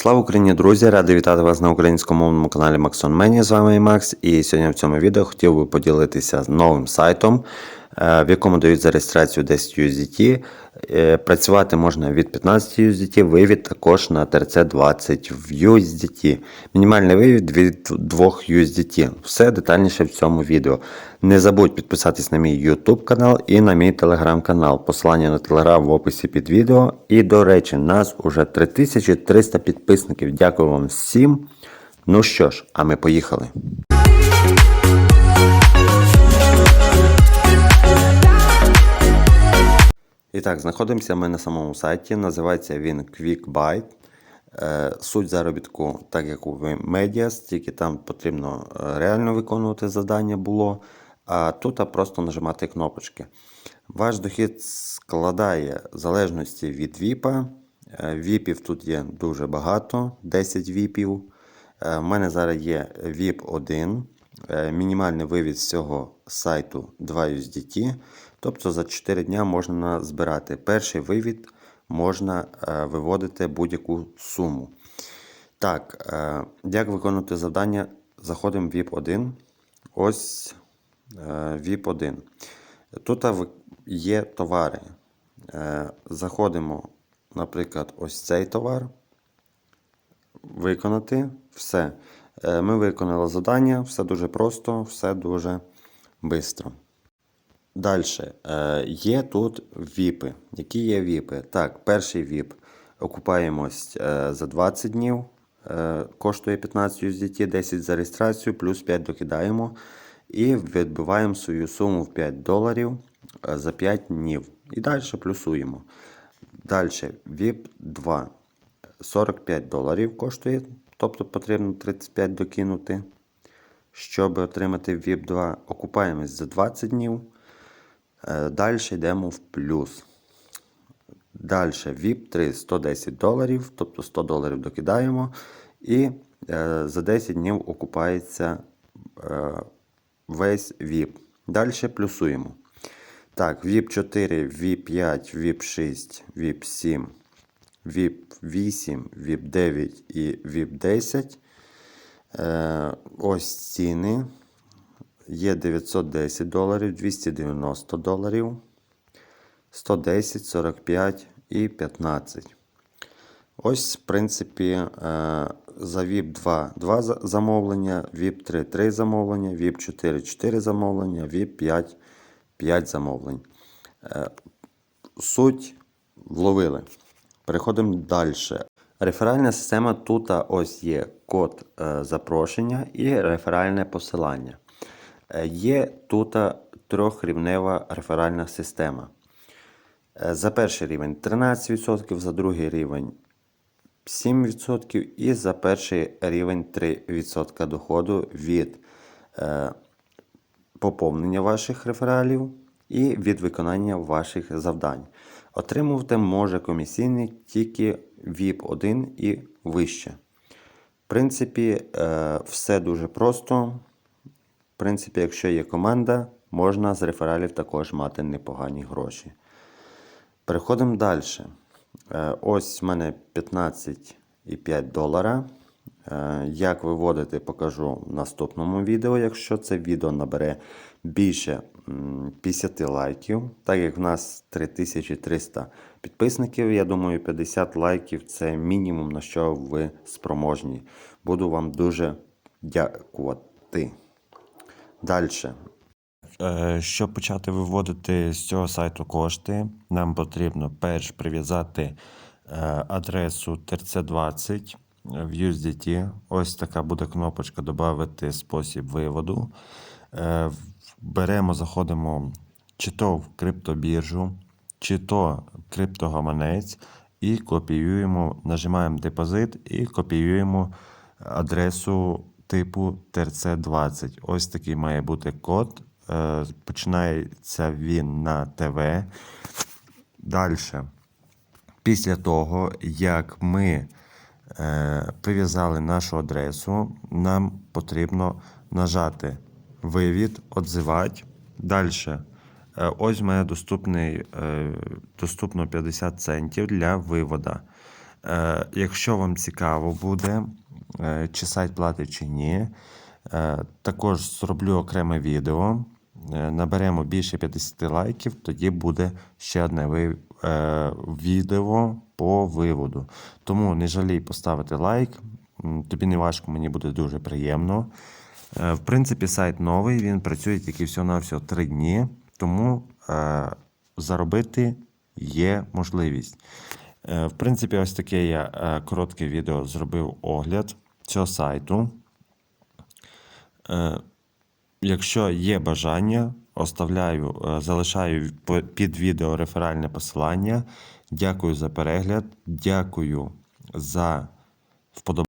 Слава Україні, друзі! Радий вітати вас на українськомовному каналі Максон Мені. З вами Макс. І сьогодні в цьому відео хотів би поділитися новим сайтом, в якому дають за реєстрацію 10 USDT. Е, Працювати можна від 15 USDT, вивід також на ТРЦ 20 в USDT. Мінімальний вивід від 2 USDT. Все детальніше в цьому відео. Не забудь підписатись на мій YouTube канал і на мій телеграм канал. Посилання на телеграм в описі під відео. І до речі, нас уже 3300 підписників. Дякую вам всім. Ну що ж, а ми поїхали. І так, знаходимося ми на самому сайті. Називається він QuickByte. Е, Суть заробітку, так як у Medias, тільки там потрібно е, реально виконувати завдання було. А тут просто нажимати кнопочки. Ваш дохід складає в залежності від ВІПа. Е, Віпів тут є дуже багато, 10 віпів. У мене зараз є VIP 1. Е, Мінімальний вивід з цього сайту 2 USDT. Тобто за 4 дня можна збирати. Перший вивід можна е, виводити будь-яку суму. Так, е, як виконувати завдання? Заходимо в VIP 1. Ось е, VIP 1. Тут є товари. Заходимо, наприклад, ось цей товар виконати. Все. Е, Ми виконали завдання, все дуже просто, все дуже швидко. Далі. Є тут віпи. Які є віпи? Так, перший віп. Окупаємось е, за 20 днів. Е, Коштує 15 USDT, 10 за реєстрацію, плюс 5 докидаємо. І відбиваємо свою суму в 5 доларів е, за 5 днів. І далі плюсуємо. Далі, VIP 2. 45 доларів коштує, тобто потрібно 35 докинути. Щоб отримати VIP 2, окупаємось за 20 днів. Далі йдемо в плюс. Далі VIP 3 110 доларів, тобто 100 доларів докидаємо. І е, за 10 днів окупається е, весь VIP. Далі плюсуємо. Так, VIP 4, VIP 5, VIP 6, VIP 7, VIP 8, VIP 9 і VIP 10. Е, ось ціни. Є 910 доларів, 290 доларів, 110, 45 і 15. Ось, в принципі, е, за VIP 2 2 замовлення, VIP 3 3 замовлення, VIP 4 4 замовлення, VIP 5 5 замовлень. Е, Суть вловили. Переходимо далі. Реферальна система тут ось є код е, запрошення і реферальне посилання. Е, Є тут трьохрівнева реферальна система. Е, За перший рівень 13%, за другий рівень 7% і за перший рівень 3% доходу від поповнення ваших рефералів і від виконання ваших завдань. Отримувати може комісійний тільки VIP 1 і вище. В принципі, е, все дуже просто. В принципі, якщо є команда, можна з рефералів також мати непогані гроші. Переходимо далі. Е, Ось в мене 15,5 долара. Е, Як виводити, покажу в наступному відео, якщо це відео набере більше 50 лайків. Так як в нас 3300 підписників, я думаю, 50 лайків це мінімум, на що ви спроможні. Буду вам дуже дякувати. Далі. Е, Щоб почати виводити з цього сайту кошти, нам потрібно перш прив'язати е, адресу TRC20 в USDT. Ось така буде кнопочка Добавити спосіб виводу. Е, Беремо, заходимо чи то в криптобіржу, чи то криптогаманець і копіюємо, нажимаємо депозит і копіюємо адресу типу TRC20. Ось такий має бути код. Е, Починається він на ТВ. Далі. Після того, як ми прив'язали нашу адресу, нам потрібно нажати вивід, отзивати. Далі. Ось в мене доступний, е, доступно 50 центів для вивода. Е, якщо вам цікаво буде, е, чи сайт платить чи ні, е, також зроблю окреме відео. Е, Наберемо більше 50 лайків, тоді буде ще одне е, відео по виводу. Тому не жалій поставити лайк. Тобі не важко, мені буде дуже приємно. Е, В принципі, сайт новий, він працює тільки всього-навсього 3 дні, тому е, заробити є можливість. Е, В принципі, ось таке я е, коротке відео зробив огляд цього сайту. Е, Якщо є бажання, оставляю, е, залишаю під відео реферальне посилання. Дякую за перегляд, дякую за вподобання.